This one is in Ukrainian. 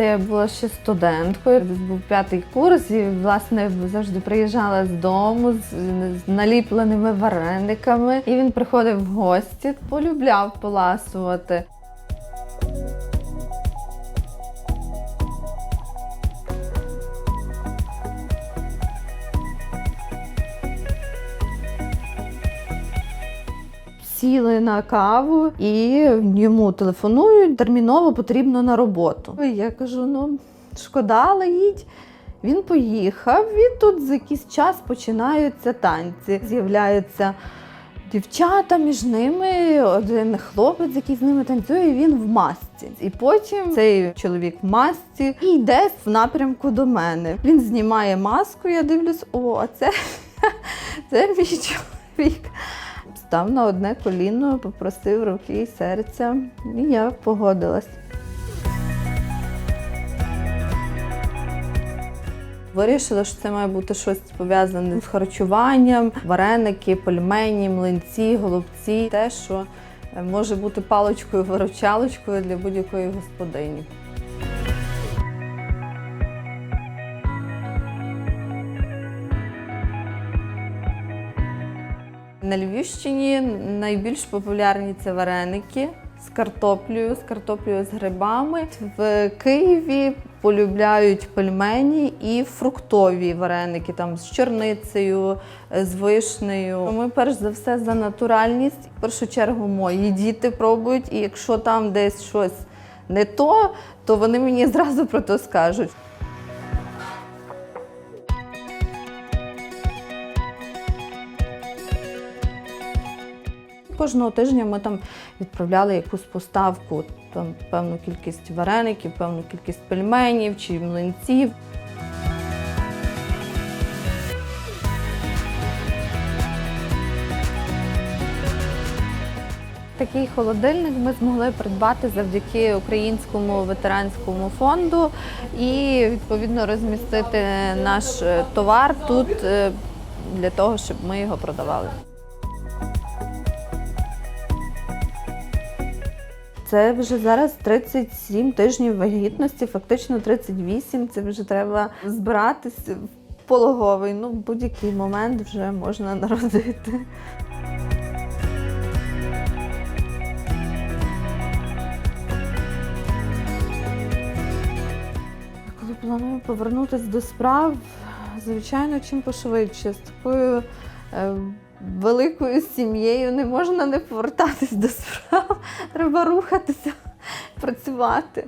Це я була ще студенткою. Десь був п'ятий курс, і власне завжди приїжджала з дому з, наліпленими варениками. І він приходив в гості, полюбляв поласувати. Сіли на каву і йому телефонують, терміново потрібно на роботу. Я кажу: ну шкода, але їдь. Він поїхав, і тут за якийсь час починаються танці. З'являються дівчата між ними, один хлопець, який з ними танцює, і він в масці. І потім цей чоловік в масці і йде в напрямку до мене. Він знімає маску, я дивлюсь, о, а це, це мій чоловік. Став на одне коліно, попросив руки і серця, і я погодилась. Вирішила, що це має бути щось пов'язане з харчуванням, вареники, пельмені, млинці, голубці, те, що е, може бути паличкою виручалочкою для будь-якої господині. На Львівщині найбільш популярні це вареники з картоплею, з картоплею з грибами. В Києві полюбляють пельмені і фруктові вареники там з чорницею, з вишнею. Ми перш за все за натуральність. В першу чергу мої діти пробують, і якщо там десь щось не то, то вони мені зразу про то скажуть. Кожного тижня ми там відправляли якусь поставку, там певну кількість вареників, певну кількість пельменів чи млинців. Такий холодильник ми змогли придбати завдяки українському ветеранському фонду і відповідно розмістити наш е, товар тут е, для того, щоб ми його продавали. Це вже зараз 37 тижнів вагітності, фактично 38. Це вже треба збиратись в пологовий. Ну, в будь-який момент вже можна народити. Коли планую повернутися до справ, звичайно, чим пошвидше. З такою е, великою сім'єю не можна не повертатись до справ. Треба рухатися, працювати.